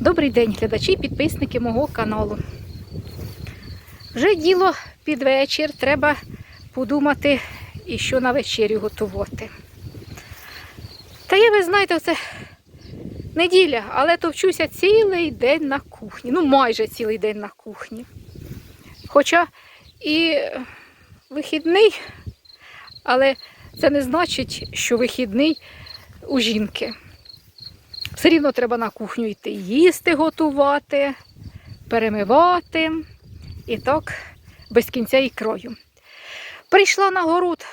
Добрий день, глядачі підписники мого каналу. Вже діло під вечір, треба подумати, і що на вечерю готувати. Та я, ви знаєте, це неділя, але товчуся цілий день на кухні. Ну, майже цілий день на кухні. Хоча і вихідний, але це не значить, що вихідний у жінки. Все рівно треба на кухню йти їсти, готувати, перемивати. І так без кінця і крою. Прийшла на город,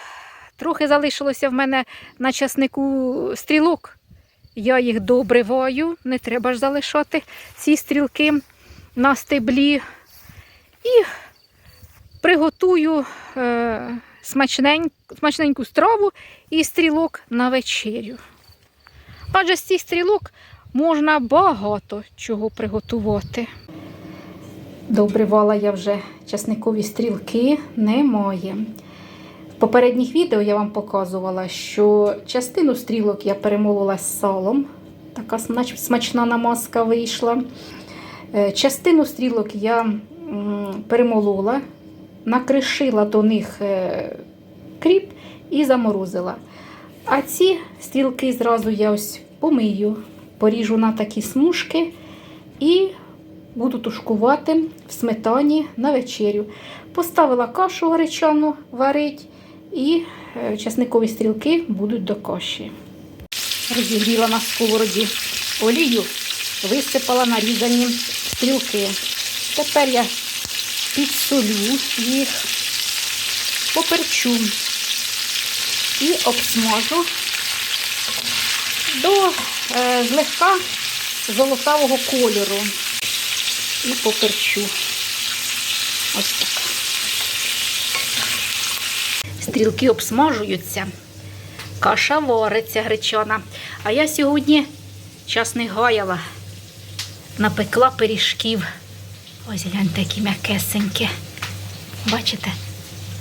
трохи залишилося в мене на часнику стрілок. Я їх добриваю, не треба ж залишати ці стрілки на стеблі. І приготую е, смачненьку, смачненьку страву і стрілок на вечерю. Адже з цих стрілок можна багато чого приготувати. Добривала я вже часникові стрілки, немає. В попередніх відео я вам показувала, що частину стрілок я перемолола з салом. Така смачна намазка вийшла. Е, Частину стрілок я перемолола, накришила до них е, кріп і заморозила. А ці стрілки зразу я ось помию, поріжу на такі смужки і буду тушкувати в сметані на вечерю. Поставила кашу гречану варить і е, часникові стрілки будуть до каші. Розігріла на сковороді олію, висипала нарізані стрілки. Тепер я підсолю їх, поперчу і обсмажу до е, злегка золотавого кольору і поперчу. Ось так. Стрілки обсмажуються, каша вариться гречана. А я сьогодні час не гаяла, напекла пиріжків. Ось гляньте, які м'якесенькі. Бачите?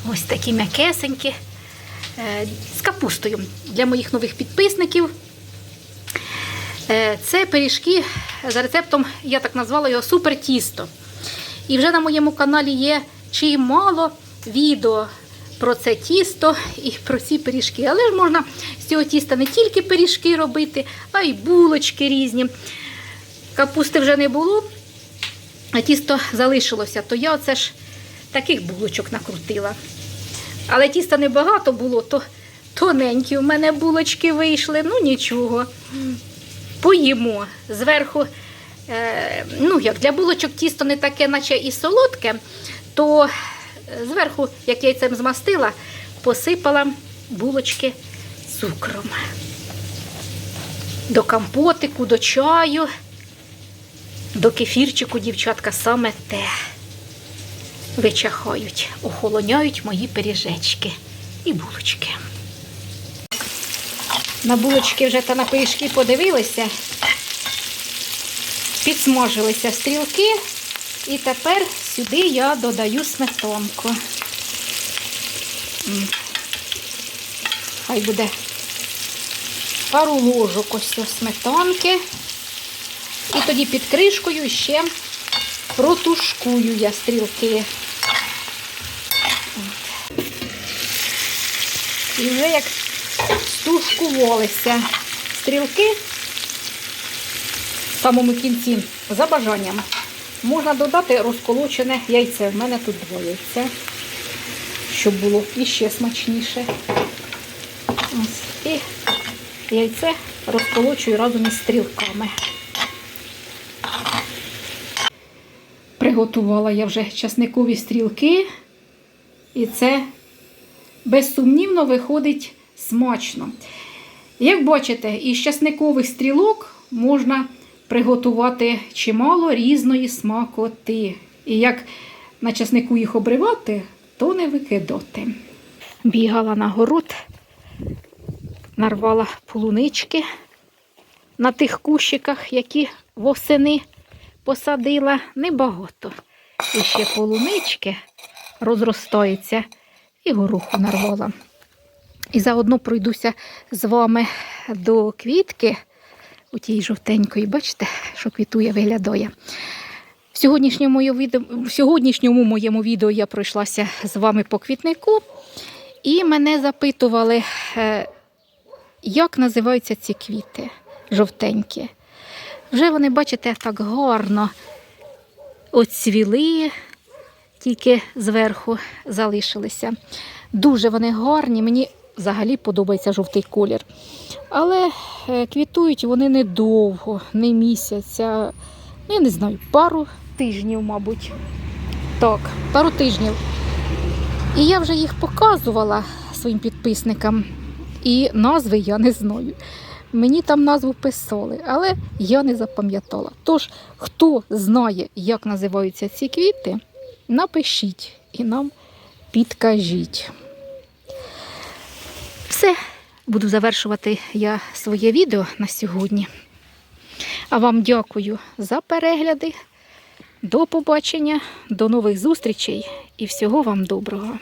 Ось такі м'якесенькі. Е, З капустою для моїх нових підписників. Е, Це пиріжки за рецептом, я так назвала його супер тісто. І вже на моєму каналі є чимало відео про це тісто і про ці пиріжки. Але ж можна з цього тіста не тільки пиріжки робити, а й булочки різні. Капусти вже не було, а тісто залишилося, то я оце ж таких булочок накрутила. Але тіста небагато було, то тоненькі у мене булочки вийшли, ну нічого. Поїмо. Зверху, е, ну як для булочок тісто не таке, наче і солодке, то е, зверху, як яйцем змастила, посипала булочки цукром. До компотику, до чаю, до кефірчику, дівчатка, саме те. Вичахають, охолоняють мої пиріжечки і булочки. На булочки вже та на пиріжки подивилися, підсмажилися стрілки, і тепер сюди я додаю сметанку. Хай буде пару ложок ось сметанки. І тоді під кришкою ще протушкую я стрілки. І вже як стушкувалися стрілки в самому кінці за бажанням. Можна додати розколочене яйце. У мене тут два яйця, щоб було іще смачніше. Ось. І яйце розколочую разом із стрілками. Приготувала я вже часникові стрілки, і це безсумнівно виходить смачно. Як бачите, із часникових стрілок можна приготувати чимало різної смакоти. І як на часнику їх обривати, то не викидати. Бігала на город, нарвала полунички на тих кущиках, які восени посадила небагато. І ще полунички розростаються, і гороху нарвала. І заодно пройдуся з вами до квітки у тій жовтенької, бачите, що квітує, виглядає. В сьогоднішньому, в сьогоднішньому моєму відео я пройшлася з вами по квітнику, і мене запитували, е, як називаються ці квіти жовтенькі. Вже вони, бачите, так гарно оцвіли, тільки зверху залишилися. Дуже вони гарні, мені взагалі подобається жовтий колір. Але е, квітують вони недовго, не місяця, ну, я не знаю, пару тижнів, мабуть. Так, пару тижнів. І я вже їх показувала своїм підписникам, і назви я не знаю. Мені там назву писали, але я не запам'ятала. Тож, хто знає, як називаються ці квіти, напишіть і нам підкажіть. Все, буду завершувати я своє відео на сьогодні. А вам дякую за перегляди. До побачення, до нових зустрічей і всього вам доброго.